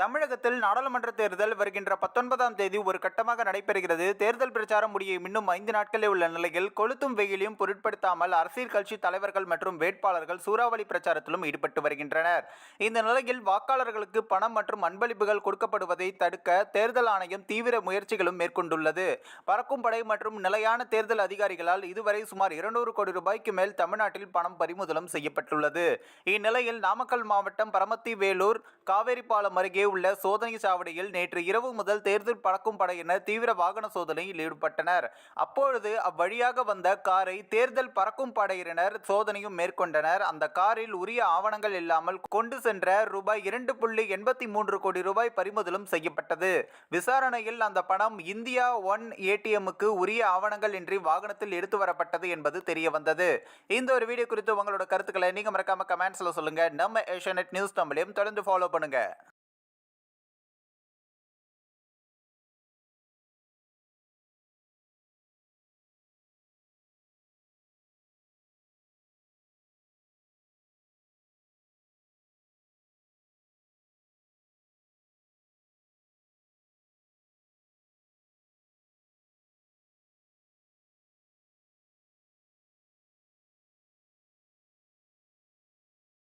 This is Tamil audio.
தமிழகத்தில் நாடாளுமன்ற தேர்தல் வருகின்ற பத்தொன்பதாம் தேதி ஒரு கட்டமாக நடைபெறுகிறது. தேர்தல் பிரச்சாரம் முடிய இன்னும் ஐந்து நாட்களே உள்ள நிலையில் கொளுத்தும் வெயிலையும் பொருட்படுத்தாமல் அரசியல் கட்சி தலைவர்கள் மற்றும் வேட்பாளர்கள் சூறாவளி பிரச்சாரத்திலும் ஈடுபட்டு வருகின்றனர். இந்த நிலையில் வாக்காளர்களுக்கு பணம் மற்றும் அன்பளிப்புகள் கொடுக்கப்படுவதை தடுக்க தேர்தல் ஆணையம் தீவிர முயற்சிகளும் மேற்கொண்டுள்ளது. பறக்கும் படை மற்றும் நிலையான தேர்தல் அதிகாரிகளால் இதுவரை சுமார் இருநூறு கோடி ரூபாய்க்கு மேல் தமிழ்நாட்டில் பணம் பறிமுதலும் செய்யப்பட்டுள்ளது. இந்நிலையில் நாமக்கல் மாவட்டம் பரமத்தி வேலூர் காவேரிப்பாலம் அருகே உள்ள சோதனை சாவடியில் நேற்று இரவு முதல் தேர்தல் பறக்கும் படையினர் தீவிர வாகன சோதனையில் ஈடுபட்டனர். அப்பொழுது அவ்வழியாக வந்த காரை தேர்தல் பறக்கும் படையினர் சோதனையும் மேற்கொண்டனர். அந்த காரில் உரிய ஆவணங்கள் இல்லாமல் கொண்டு சென்ற ரூபாய் இரண்டு புள்ளி எண்பத்தி மூன்று கோடி ரூபாய் பறிமுதலும் செய்யப்பட்டது. விசாரணையில் அந்த பணம் இந்தியா ஒன் ஏடிஎம்முக்கு உரிய ஆவணங்கள் இன்றி வாகனத்தில் எடுத்து வரப்பட்டது என்பது தெரிய வந்தது இந்த ஒரு வீடியோ குறித்து உங்களோட கருத்துக்களை நீங்க மறக்காம கமெண்ட்ஸ்ல சொல்லுங்க. நம்ம ஏஷியநெட் நியூஸ் தமிழையும் தொடர்ந்து ஃபாலோ பண்ணுங்க.